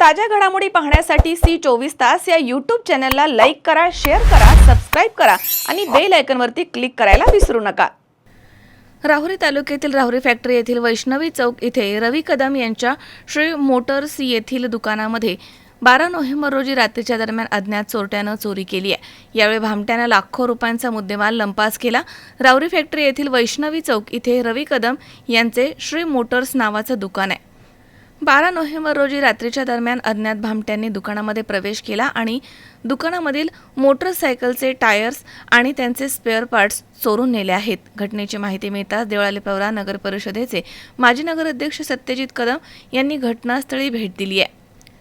ताज्या घडामोडी पाहण्यासाठी सी चोवीस तास या यूट्यूब चॅनलला लाईक करा शेअर करा सबस्क्राईब करा आणि बेल आयकनवरती क्लिक करायला विसरू नका. राहुरी तालुक्यातील राहुरी फॅक्टरी येथील वैष्णवी चौक इथे रवी कदम यांच्या श्री मोटर्स येथील दुकानामध्ये बारा नोव्हेंबर रोजी रात्रीच्या दरम्यान अज्ञात चोरट्यानं चोरी केली आहे. यावेळी भामट्यानं लाखो रुपयांचा मुद्देमाल लंपास केला. राहुरी फॅक्टरी येथील वैष्णवी चौक इथे रवी कदम यांचे श्री मोटर्स नावाचं दुकान आहे. बारा नोव्हेंबर रोजी रात्रीच्या दरम्यान अज्ञात भामट्यांनी दुकानामध्ये प्रवेश केला आणि दुकानामधील मोटरसायकलचे टायर्स आणि त्यांचे स्पेअर पार्ट्स चोरून नेले आहेत. घटनेची माहिती मिळताच देवळाली पवरा नगर परिषदेचे माजी नगराध्यक्ष सत्यजित कदम यांनी घटनास्थळी भेट दिली आहे.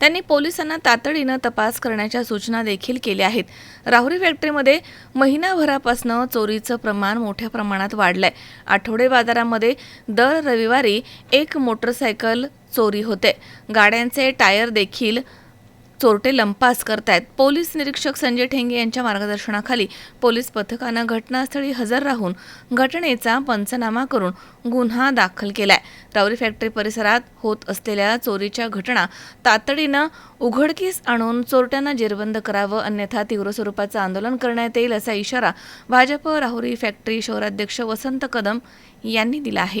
त्यांनी पोलिसांना तातडीनं तपास करण्याच्या सूचना देखील केल्या आहेत. राहुरी फॅक्टरीमध्ये महिनाभरापासनं चोरीचं प्रमाण मोठ्या प्रमाणात वाढलंय. आठवडे बाजारामध्ये दर रविवारी एक मोटरसायकल चोरी होते. गाड्यांचे टायर देखील चोरटे लंपास करतायत. पोलीस निरीक्षक संजय ठेंगे यांच्या मार्गदर्शनाखाली पोलीस पथकानं घटनास्थळी हजर राहून घटनेचा पंचनामा करून गुन्हा दाखल केलाय. रावरी फॅक्टरी परिसरात होत असलेल्या चोरीच्या घटना तातडीनं उघडकीस आणून चोरट्यांना जेरबंद करावं अन्यथा तीव्र स्वरूपाचं आंदोलन करण्यात येईल असा इशारा भाजप राहुरी फॅक्टरी शहराध्यक्ष वसंत कदम यांनी दिला आहे.